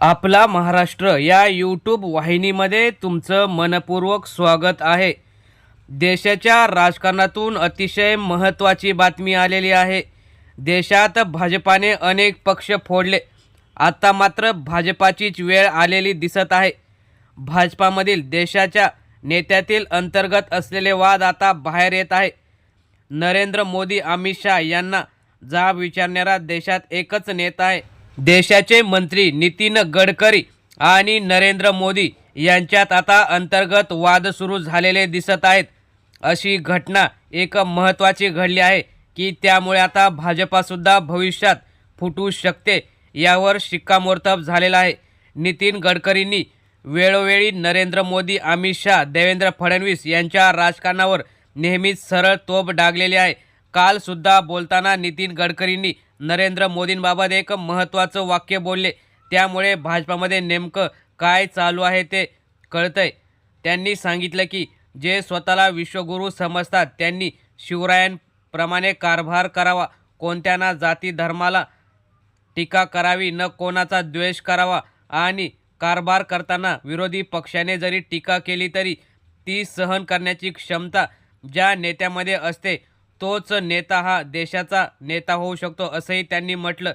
आपला महाराष्ट्र या यूट्यूब वाहिनीमध्ये तुमचं मनपूर्वक स्वागत आहे. देशाच्या राजकारणातून अतिशय महत्त्वाची बातमी आलेली आहे. देशात भाजपाने अनेक पक्ष फोडले. आता मात्र भाजपाचीच वेळ आलेली दिसत आहे. भाजपामधील देशाच्या नेत्यातील अंतर्गत असलेले वाद आता बाहेर येत आहे. नरेंद्र मोदी अमित शहा यांना जाब विचारणारा देशात एकच नेता आहे. देशाचे मंत्री नितीन गडकरी आणि नरेंद्र मोदी यांच्यात आता अंतर्गत वाद सुरू झालेले दिसत आहेत. अशी घटना एक महत्त्वाची घडली आहे की त्यामुळे आता भाजपासुद्धा भविष्यात फुटू शकते यावर शिक्कामोर्तब झालेला आहे. नितीन गडकरींनी वेळोवेळी नरेंद्र मोदी अमित शहा देवेंद्र फडणवीस यांच्या राजकारणावर नेहमीच सरळ तोप डागलेली आहे. काल सुद्धा बोलताना नितीन गडकरींनी नरेंद्र मोदींबाबत एक महत्त्वाचं वाक्य बोलले. त्यामुळे भाजपामध्ये नेमकं काय चालू आहे ते कळतंय. त्यांनी सांगितलं की जे स्वतःला विश्वगुरू समजतात त्यांनी शिवरायांप्रमाणे कारभार करावा. कोणत्या ना जाती धर्माला टीका करावी न कोणाचा द्वेष करावा आणि कारभार करताना विरोधी पक्षाने जरी टीका केली तरी ती सहन करण्याची क्षमता ज्या नेत्यामध्ये असते तोच नेता हा देशाचा नेता होऊ शकतो असंही त्यांनी म्हटलं.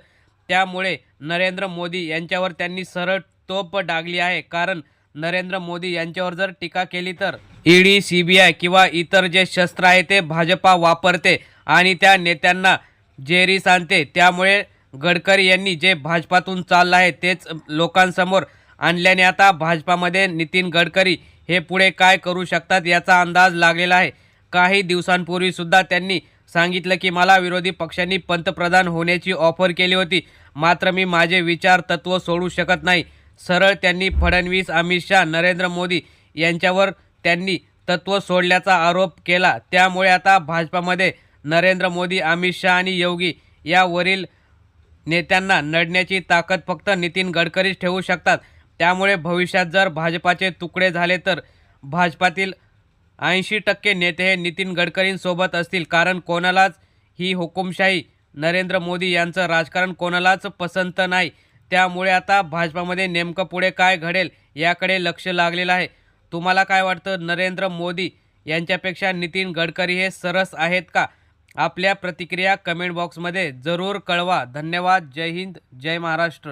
त्यामुळे नरेंद्र मोदी यांच्यावर त्यांनी सरळ तोप डागली आहे. कारण नरेंद्र मोदी यांच्यावर जर टीका केली तर ईडी सी बी आय किंवा इतर जे शस्त्र आहे ते भाजपा वापरते आणि त्या नेत्यांना जेरीस आणते त्यामुळे गडकरी यांनी जे भाजपातून चाललं आहे तेच लोकांसमोर आणल्याने आता भाजपामध्ये नितीन गडकरी हे पुढे काय करू शकतात याचा अंदाज लागलेला आहे. काही दिवसांपूर्वी सुद्धा त्यांनी सांगितलं की मला विरोधी पक्षांनी पंतप्रधान होण्याची ऑफर केली होती. मात्र मी माझे विचार तत्व सोडू शकत नाही. सरळ त्यांनी फडणवीस अमित शहा नरेंद्र मोदी यांच्यावर त्यांनी तत्व सोडल्याचा आरोप केला. त्यामुळे आता भाजपामध्ये नरेंद्र मोदी अमित शहा आणि योगी यावरील नेत्यांना नडण्याची ताकद फक्त नितीन गडकरीच ठेवू शकतात. त्यामुळे भविष्यात जर भाजपाचे तुकडे झाले तर भाजपातील ऐंशी टक्के नेते हे नितीन गडकरींसोबत असतील. कारण कोणालाच ही हुकुमशाही नरेंद्र मोदी यांचं राजकारण कोणालाच पसंत नाही. त्यामुळे आता भाजपामध्ये नेमकं पुढे काय घडेल याकडे लक्ष लागलेलं आहे. तुम्हाला काय वाटतं? नरेंद्र मोदी यांच्यापेक्षा नितीन गडकरी हे सरस आहेत का? आपल्या प्रतिक्रिया कमेंट बॉक्समध्ये जरूर कळवा. धन्यवाद. जय हिंद. जय महाराष्ट्र.